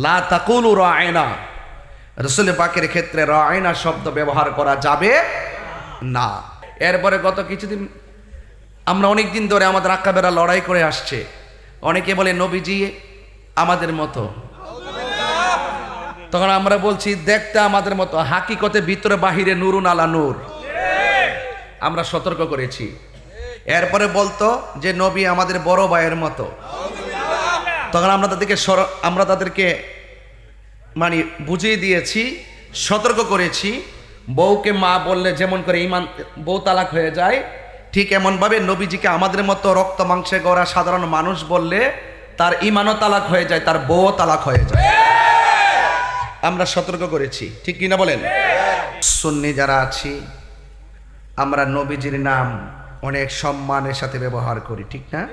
লা তাকুলু রায়না রসুল পাকের ক্ষেত্রে রায়না শব্দ ব্যবহার করা যাবে না। এরপরে গত কিছুদিন আমরা অনেক দিন ধরে আমাদের আক্কাবেরা লড়াই করে আসছে। অনেকে বলে, নবীজি আমাদের মতো। তখন আমরা বলছি, দেখতে আমাদের মতো। হাকিকতে ভিতরে, বাহিরে নুরুন আলা নূর। আমরা সতর্ক করেছি। এরপরে বলতো যে, নবী আমাদের বড় ভাইয়ের মতো। তখন আমরা তাদেরকে সর- আমরা তাদেরকে মানে বুঝিয়ে দিয়েছি, সতর্ক করেছি। বউকে মা বললে যেমন করে ইমান, বউ তালাক হয়ে যায়, ঠিক এমনভাবে নবীজিকে আমাদের মতো রক্ত মাংসে গড়া সাধারণ মানুষ বললে তার ইমানও তালাক হয়ে যায়, তার বউও তালাক হয়ে যায়। আমরা সতর্ক করেছি, ঠিক কিনা বলেন? সুন্নি যারা আছি, আমরা নবীজির নাম অনেক সম্মানের সাথে ব্যবহার করি, ঠিক না?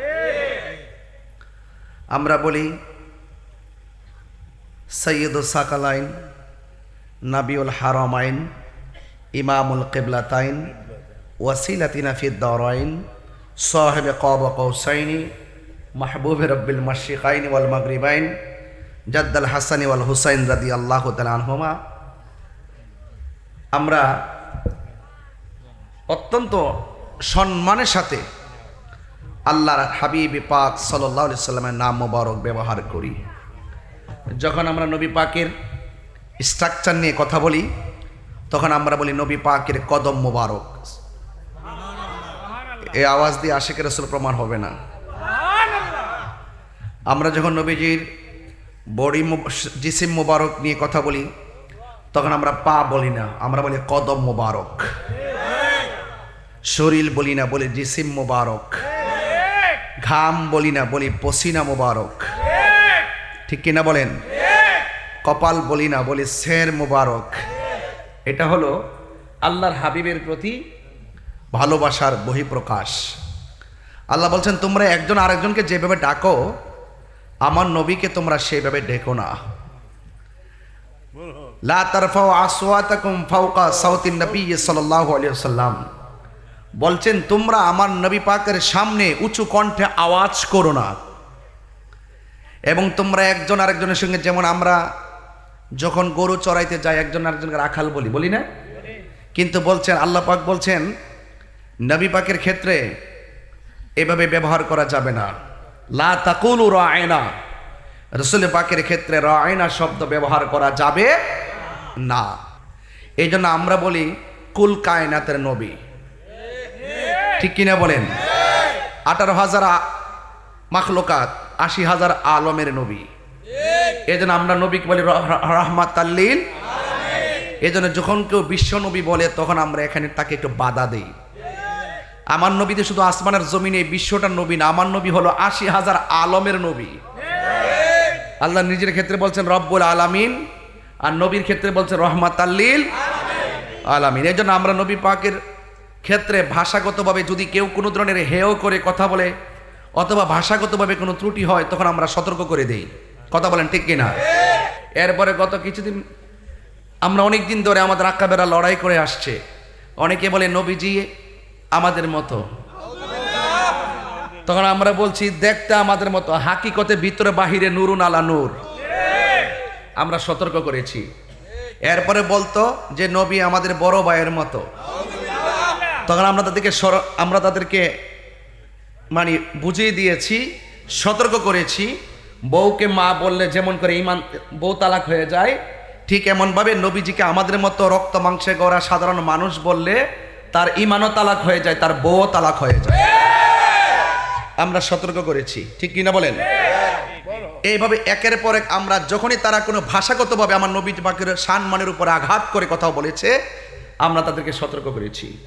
আমরা বলি সৈয়দ সাকালাইন, নাবিউল হারমাইন, ইমামুল কেবলাতাইন, ওয়াসিলাতিনা ফিদ্দারাইন সাহেব কব কৌসাইনি, মাহবুব রব্বিল মাশিকাইন ওয়াল মাগরিবাইন, জাদ্দাল হাসানি ওয়াল হুসাইন রাদি আল্লাহ আনহুমা। আমরা অত্যন্ত সম্মানের সাথে আল্লাহর হাবিব পাক সাল্লাহ সাল্লামের নাম মোবারক ব্যবহার করি। যখন আমরা নবী পাকের স্ট্রাকচার নিয়ে কথা বলি, তখন আমরা বলি নবী পাকের কদম মোবারক। এই আওয়াজ দিয়ে আশেকের রসুল প্রমাণ হবে না। আমরা যখন নবীজির বডি জিসিম মোবারক নিয়ে কথা বলি, তখন আমরা পা বলি না, আমরা বলি কদম মোবারক। শরীর বলি না, বলি জিসিম মোবারক। ঘাম বলি না, বলি পসিনা মোবারক। ঠিক কিনা বলেন? কপাল বলি না, বলি শের মোবারক। এটা হলো আল্লাহর হাবিবের প্রতি ভালোবাসার বহিঃপ্রকাশ। আল্লাহ বলছেন, তোমরা একজন আরেকজনকে যেভাবে ডাকো, আমার নবীকে তোমরা সেভাবে ডেকো না। লা তারফাও আসওয়াতাকুম ফাওকা সাউতিন নবী সাল্লাল্লাহু আলাইহি ওয়াসাল্লাম। বলছেন, তোমরা আমার নবী পাকের সামনে উঁচু কণ্ঠে আওয়াজ করো না। এবং তোমরা একজন আরেকজনের সঙ্গে, যেমন আমরা যখন গরু চড়াইতে যাই, একজন আরেকজনকে রাখাল বলি বলি না? কিন্তু বলছেন, আল্লাহ পাক বলছেন, নবী পাকের ক্ষেত্রে এভাবে ব্যবহার করা যাবে না। লা তাকুলু রায়না রসুল পাকের ক্ষেত্রে রায়না শব্দ ব্যবহার করা যাবে না। এই জন্য আমরা বলি, কুল কায়নাতের নবী। ঠিক কিনা বলেন? আঠারো হাজার মাখলোকাত, আশি হাজার আলমের নবী। এই জন্য আমরা নবীকে বলি রহমাত আল্লিল এই জন্য যখন কেউ বিশ্ব নবী বলে, তখন আমরা এখানে তাকে একটু বাধা দেই। আমার নবীতে শুধু আসমানের জমিনে বিশ্বটার নবী না। আমার নবী হলো আশি হাজার আলমের নবী। আল্লাহ নিজের ক্ষেত্রে বলছেন রব্বুল আলামিন, আর নবীর ক্ষেত্রে বলছেন রহমাত আল্লিল আলামিন। এই জন্য আমরা নবী পাকের ক্ষেত্রে ভাষাগতভাবে যদি কেউ কোনো ধরনের হেয় করে কথা বলে, অথবা ভাষাগতভাবে কোনো ত্রুটি হয়, তখন আমরা সতর্ক করে দেই। কথা বলেন ঠিক কিনা? এরপরে গত কিছুদিন আমরা অনেক দিন ধরে আমাদের আক্কাবেরা লড়াই করে আসছে। অনেকে বলে, নবীজি আমাদের মতো। তখন আমরা বলছি, দেখতে আমাদের মতো। হাকিকতে ভিতরে, বাহিরে নুরুন আলা নূর। আমরা সতর্ক করেছি। এরপরে বলতো যে, নবী আমাদের বড় ভাইয়ের মতো। তখন আমরা তাদেরকে সর- আমরা তাদেরকে মানে বুঝিয়ে দিয়েছি, সতর্ক করেছি। বউকে মা বললে যেমন করে ইমান, বউ তালাক হয়ে যায়, ঠিক এমনভাবে নবীজিকে আমাদের মতো রক্ত মাংসে গড়া সাধারণ মানুষ বললে তার ইমানও তালাক হয়ে যায়, তার বউও তালাক হয়ে যায়। আমরা সতর্ক করেছি, ঠিক কিনা বলেন? এইভাবে একের পর এক আমরা যখনই তারা কোনো ভাষাগতভাবে আমার নবী পাকের সম্মানের উপর আঘাত করে কথা বলেছে, আমরা তাদেরকে সতর্ক করেছি।